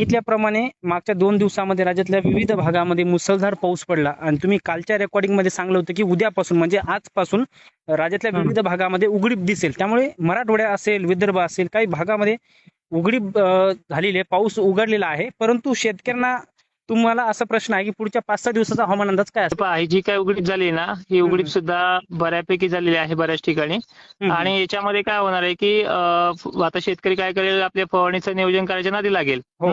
सांगितल्याप्रमाणे मागच्या दोन दिवसामध्ये राज्यातल्या विविध भागामध्ये मुसळधार पाऊस पडला. आणि तुम्ही कालच्या रेकॉर्डिंगमध्ये सांगलं होतं की उद्यापासून म्हणजे आजपासून राज्यातल्या. विविध भागामध्ये उघडीप दिसेल. त्यामुळे मराठवाड्या असेल विदर्भ असेल काही भागामध्ये उघडीप झालेली आहे पाऊस उघडलेला आहे. परंतु शेतकऱ्यांना तुम्हाला असा प्रश्न आहे की पुढच्या पाच सहा दिवसाचा हवामान अंदाज काय असेल पहा, ही जी काय उघडीप झाली आहे ना ही उघडीप सुद्धा बऱ्यापैकी झालेली आहे बऱ्याच ठिकाणी. आणि याच्यामध्ये काय होणार आहे की आता शेतकरी काय करेल आपल्या फवारणीचं नियोजन करायच्या नादी लागेल हो.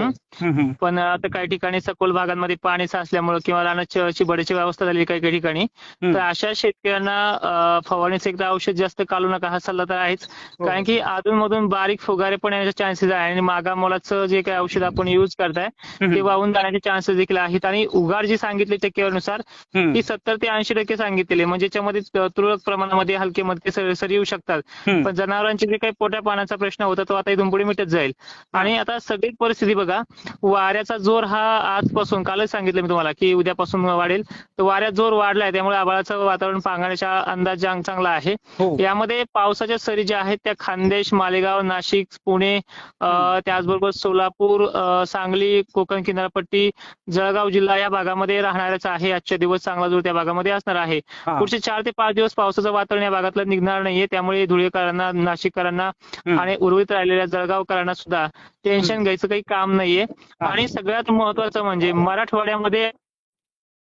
पण आता काही ठिकाणी सखोल भागांमध्ये पाणी साचल्यामुळे किंवा रानाची चिबडीची व्यवस्था झाली काही काही ठिकाणी. तर अशा शेतकऱ्यांना फवारणीचं एकदा औषध जास्त काढू नका हा सल्ला तर आहेच हो. कारण की अधूनमधून बारीक फुगारे पण येण्याचे चान्सेस आहे आणि मागा मोलाचं जे काही औषध आपण युज करताय ते. वाहून जाण्याचे चान्सेस देखील आहेत आणि उघाड जी सांगितली टक्केवारीनुसार हम्म. ती सत्तर ते ऐंशी टक्के सांगितलेली. म्हणजे याच्यामध्ये तुरळक प्रमाणामध्ये हलके मधके सर येऊ शकतात. पण जनावरांचे जे काही पोट्या पाण्याचा प्रश्न होता तो आता इथून पुढे मिटत जाईल. आणि आता सगळी परिस्थिती बघा वाऱ्याचा जोर हा आजपासून कालच सांगितलं मी तुम्हाला की उद्यापासून वाढेल. तर वाऱ्याचा जोर वाढलाय त्यामुळे आभाळाचं वातावरण पांगण्याचा अंदाज चांग- चांगला आहे. हो. यामध्ये पावसाच्या सरी ज्या आहेत त्या खानदेश मालेगाव नाशिक पुणे त्याचबरोबर सोलापूर सांगली कोकण किनारपट्टी जळगाव जिल्हा या भागामध्ये राहणारच आहे. आजच्या दिवस चांगला जोर त्या भागामध्ये असणार आहे. पुढचे चार ते पाच दिवस पावसाचं वातावरण या भागातलं निघणार नाहीये. त्यामुळे धुळेकरांना नाशिककरांना. आणि उर्वरित राहिलेल्या जळगावकरांना सुद्धा टेन्शन घ्यायचं काही काम नाहीये. आणि सगळ्यात महत्वाचं म्हणजे मराठवाड्यामध्ये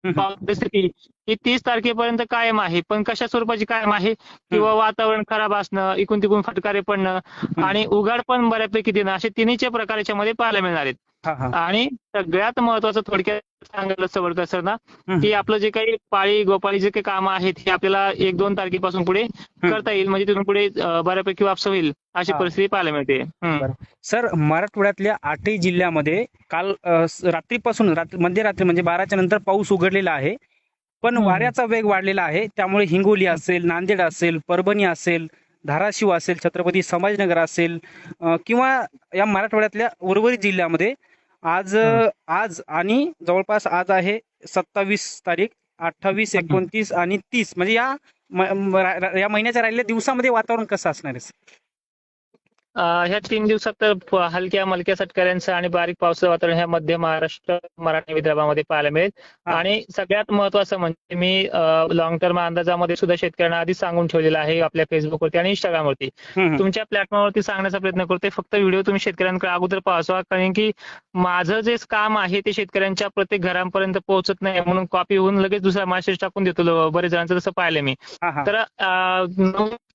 परिस्थिती ही तीस तारखेपर्यंत कायम आहे. पण कशा स्वरूपाची कायम आहे? किंवा वातावरण खराब असणं इकून तिकून फटकारे पडणं आणि उघाड पण बऱ्यापैकी देणं असे तिन्हीचे प्रकार याच्यामध्ये पाहायला मिळणार आहेत. आणि सगळ्यात महत्वाचं थोडक्यात सांगायला सवडकर सर ना. की आपलं जे काही पाळी गोपाळी जे काही कामं आहेत हे आपल्याला एक दोन तारखेपासून पुढे करता येईल म्हणजे तिथून पुढे बऱ्यापैकी वापस होईल अशी. परिस्थिती पाहायला मिळते. सर मराठवाड्यातल्या आठही जिल्ह्यामध्ये काल रात्रीपासून रात्री मध्यरात्री म्हणजे बाराच्या नंतर पाऊस उघडलेला आहे पण. वाऱ्याचा वेग वाढलेला आहे त्यामुळे हिंगोली असेल नांदेड असेल परभणी असेल धाराशिव असेल छत्रपती संभाजीनगर असेल किंवा या मराठवाड्यातल्या उर्वरित जिल्ह्यामध्ये आज. आज आणि जवळपास आज आहे सत्तावीस तारीख अठ्ठावीस. एकोणतीस आणि तीस म्हणजे या या महिन्याच्या राहिलेल्या दिवसामध्ये वातावरण कसं असणार आहे ह्या तीन दिवसात तर हलक्या मलक्या सटकऱ्यांचं आणि बारीक पावसाचं वातावरण ह्या मध्य महाराष्ट्र मराठी विदर्भामध्ये पाहायला मिळेल. आणि सगळ्यात महत्वाचं म्हणजे मी लॉंग टर्म अंदाजामध्ये सुद्धा शेतकऱ्यांना आधीच सांगून ठेवलेलं आहे आपल्या फेसबुकवरती आणि इंस्टाग्रामवरती. तुमच्या प्लॅटफॉर्मवरती सांगण्याचा प्रयत्न करतोय फक्त व्हिडिओ तुम्ही शेतकऱ्यांकडे अगोदर पाहावा कारण की माझं जे काम आहे ते शेतकऱ्यांच्या प्रत्येक घरापर्यंत पोहोचत नाही म्हणून कॉपी होऊन लगेच दुसरा मेसेज टाकून देतो बरेच जणांचं तसं पाहिलं मी. तर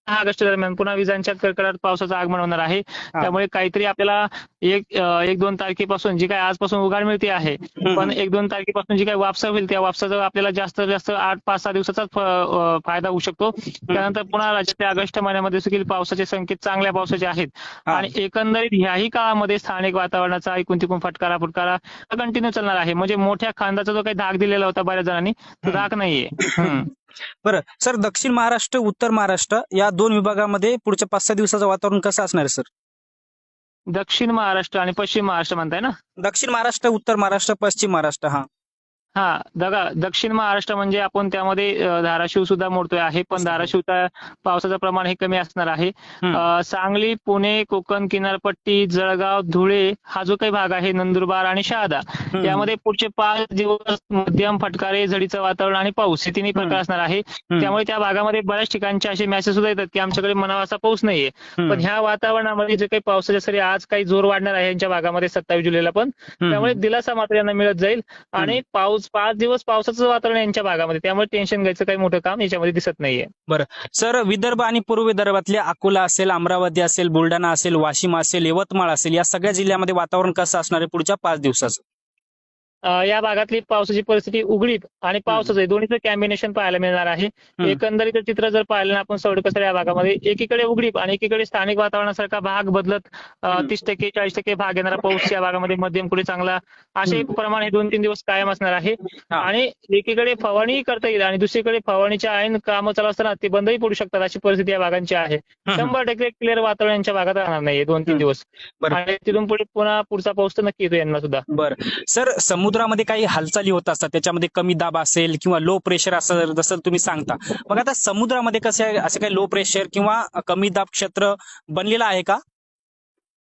ऑगस्ट दरम्यान पुन्हा विजांच्या कडकडाट पावसाचं आगमन होणार आहे. त्यामुळे काहीतरी आपल्याला एक एक दोन तारखेपासून जी काय आजपासून उघाड मिळते आहे पण एक दोन तारखेपासून जी काही वापसा होईल त्या वापसाचा आपल्याला जास्तीत जास्त आठ पाच सहा दिवसाचाच फायदा होऊ शकतो. त्यानंतर पुन्हा राज्यातल्या ऑगस्ट महिन्यामध्ये देखील पावसाचे संकेत चांगल्या पावसाचे आहेत. आणि एकंदरीत ह्याही काळामध्ये स्थानिक वातावरणाचा इकून तिकून फटकारा फुटकारा कंटिन्यू चालणार आहे. म्हणजे मोठ्या खांदाचा जो काही धाक दिलेला होता बऱ्याच जणांनी तो. धाक नाहीये. बरं सर दक्षिण महाराष्ट्र उत्तर महाराष्ट्र या दोन विभागामध्ये पुढच्या पाच सहा दिवसाचं वातावरण कसं असणार आहे सर? दक्षिण महाराष्ट्र आणि पश्चिम महाराष्ट्र म्हणताय ना? दक्षिण महाराष्ट्र उत्तर महाराष्ट्र पश्चिम महाराष्ट्र हा. हा बघा दक्षिण महाराष्ट्र म्हणजे आपण त्यामध्ये धाराशिव सुद्धा मोडतोय आहे पण धाराशिवचा पावसाचं प्रमाण हे कमी असणार आहे सांगली पुणे कोकण किनारपट्टी जळगाव धुळे हा जो काही भाग आहे नंदुरबार आणि शहादा हम्म. त्यामध्ये पुढचे पाच दिवस मध्यम फटकारे झडीचं वातावरण आणि पाऊस हे तिन्ही प्रकार. असणार आहे. त्यामुळे त्या भागामध्ये बऱ्याच ठिकाणचे असे मेसेज सुद्धा येतात की आमच्याकडे म्हणावा असा पाऊस नाहीये. पण ह्या वातावरणामध्ये जे काही पावसाच्या सरी आज काही जोर वाढणार आहे यांच्या भागामध्ये सत्तावीस जुलैला पण. त्यामुळे दिलासा मात्र यांना मिळत जाईल आणि पाऊस पाच दिवस पावसाचं वातावरण यांच्या भागामध्ये. त्यामुळे टेन्शन घ्यायचं काही मोठं काम याच्यामध्ये दिसत नाहीये. सर विदर्भ आणि पूर्व विदर्भातले अकोला असेल अमरावती असेल बुलढाणा असेल वाशिम असेल यवतमाळ असेल या सगळ्या जिल्ह्यामध्ये वातावरण कसं असणार आहे पुढच्या पाच दिवसाचं? या भागातली पावसाची परिस्थिती उघडीप आणि पावसाचं दोन्हीचं कॉम्बिनेशन पाहायला मिळणार आहे. एकंदरीत चित्र जर पाहिलं ना आपण सवडकसर या भागामध्ये एकीकडे उघडीप आणि एकीकडे स्थानिक वातावरणासारखा भाग बदलत. तीस टक्के चाळीस टक्के भाग येणारा पाऊस या भागामध्ये मध्यम पुढे चांगला असे प्रमाण हे दोन तीन दिवस कायम असणार आहे. आणि एकीकडे फवारणीही करता येईल आणि दुसरीकडे फवारणीच्या ऐन कामं चालू असताना ते बंदही पडू शकतात अशी परिस्थिती या भागांची आहे. शंभर टक्के क्लिअर वातावरण यांच्या भागात राहणार नाहीये दोन तीन. दिवस. आणि तिथून पुढे पुन्हा पुढचा पाऊस तर नक्की येतो यांना सुद्धा. बरं. सर समुद्रामध्ये काही हालचाली होत असतात त्याच्यामध्ये कमी दाब असेल किंवा लो प्रेशर असं जसं तुम्ही सांगता. मग आता समुद्रामध्ये कसं असं काही लो प्रेशर किंवा कमी दाब क्षेत्र बनलेलं आहे का?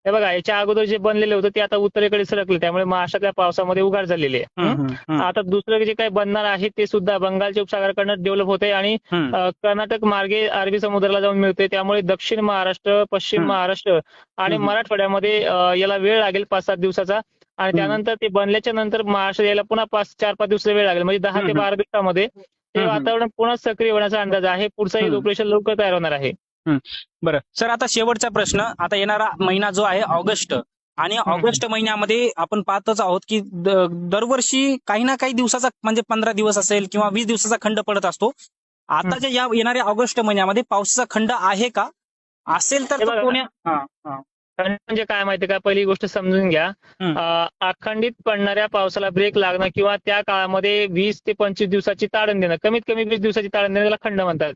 हे बघा याच्या अगोदर जे बनलेले होते ते आता उत्तरेकडे सरकले त्यामुळे महाराष्ट्रातल्या पावसामध्ये उघाड झालेली आहे. आता दुसरं जे काही बनणार आहे ते सुद्धा बंगालच्या उपसागराकडनं डेव्हलप होते आणि कर्नाटक मार्गे अरबी समुद्राला जाऊन मिळते. त्यामुळे दक्षिण महाराष्ट्र पश्चिम. महाराष्ट्र आणि. मराठवाड्यामध्ये याला वेळ लागेल पाच सात दिवसाचा. आणि. त्यानंतर ते बनल्याच्या नंतर महाराष्ट्र यायला पुन्हा पाच चार पाच दिवसाचा वेळ लागेल. म्हणजे दहा ते. बारा दिवसामध्ये ते. वातावरण पुन्हा सक्रिय होण्याचा अंदाज आहे. पुढचा ऑपरेशन लवकर तयार होणार आहे. बरं. सर आता शेवटचा प्रश्न. आता येणारा महिना जो आहे ऑगस्ट आणि ऑगस्ट महिन्यामध्ये आपण पाहतच आहोत की दरवर्षी काही ना काही दिवसाचा म्हणजे पंधरा दिवस असेल किंवा वीस दिवसाचा खंड पडत असतो. आताच्या या येणाऱ्या ऑगस्ट महिन्यामध्ये पावसाचा खंड आहे का? असेल तर खंड म्हणजे काय माहितीये का? पहिली गोष्ट समजून घ्या. अखंडित पडणाऱ्या पावसाला ब्रेक लागणं किंवा त्या काळामध्ये वीस ते पंचवीस दिवसाची तारण देणं. कमीत कमी वीस दिवसाची तारण देणं त्याला खंड म्हणतात.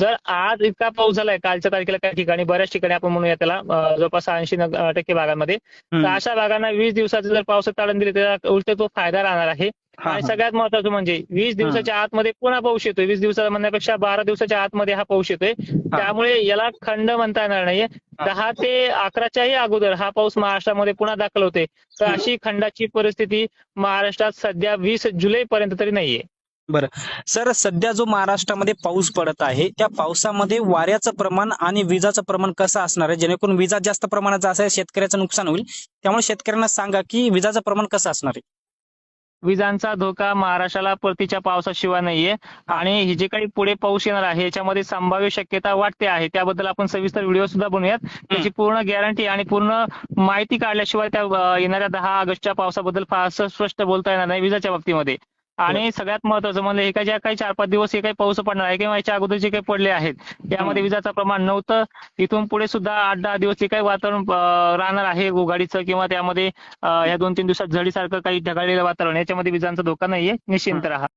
जर आज इतका पाऊस झालाय कालच्या तारखेला काही ठिकाणी बऱ्याच ठिकाणी आपण म्हणूया त्याला जवळपास ऐंशी टक्के भागांमध्ये. तर. अशा भागांना वीस दिवसाचं जर पावसात तारण दिले तर उलट तो फायदा राहणार आहे. आणि. सगळ्यात महत्वाचं म्हणजे वीस दिवसाच्या आतमध्ये पुन्हा पाऊस येतोय. वीस दिवसाचा म्हणण्यापेक्षा बारा दिवसाच्या आतमध्ये हा पाऊस येतोय. त्यामुळे याला खंड म्हणता येणार नाहीये. दहा ते अकराच्याही अगोदर हा पाऊस महाराष्ट्रामध्ये पुन्हा दाखल होते तर. अशी खंडाची परिस्थिती महाराष्ट्रात सध्या वीस जुलै पर्यंत तरी नाहीये. सर सध्या जो महाराष्ट्रामध्ये पाऊस पडत आहे त्या पावसामध्ये वाऱ्याचं प्रमाण आणि विजाचं प्रमाण कसं असणार आहे? जेणेकरून विजा जास्त प्रमाणात असेल शेतकऱ्याचं नुकसान होईल. त्यामुळे शेतकऱ्यांना सांगा की विजाचं प्रमाण कसं असणार आहे? विजांचा धोका महाराष्ट्राला परतीच्या पावसाशिवाय नाहीये. आणि हे जे काही पुढे पाऊस येणार आहे याच्यामध्ये संभाव्य शक्यता वाटते आहे. त्याबद्दल आपण सविस्तर व्हिडिओ सुद्धा बनवूयात. त्याची पूर्ण गॅरंटी आणि पूर्ण माहिती काढल्याशिवाय त्या येणाऱ्या दहा ऑगस्टच्या पावसाबद्दल फारसं स्पष्ट बोलता येणार नाही विजाच्या बाबतीमध्ये. आणि सगळ्यात महत्वाचं म्हणजे हे काही ज्या काही चार पाच दिवस हे काही पाऊस पडणार आहे किंवा याच्या अगोदर जे काही पडले आहेत यामध्ये विजाचं प्रमाण नव्हतं. इथून पुढे सुद्धा आठ दहा दिवस जे काही वातावरण राहणार आहे उघाडीचं किंवा त्यामध्ये या दोन तीन दिवसात झडीसारखं काही ढगाळलेलं वातावरण याच्यामध्ये विजांचा धोका नाहीये. निश्चिंत राहा.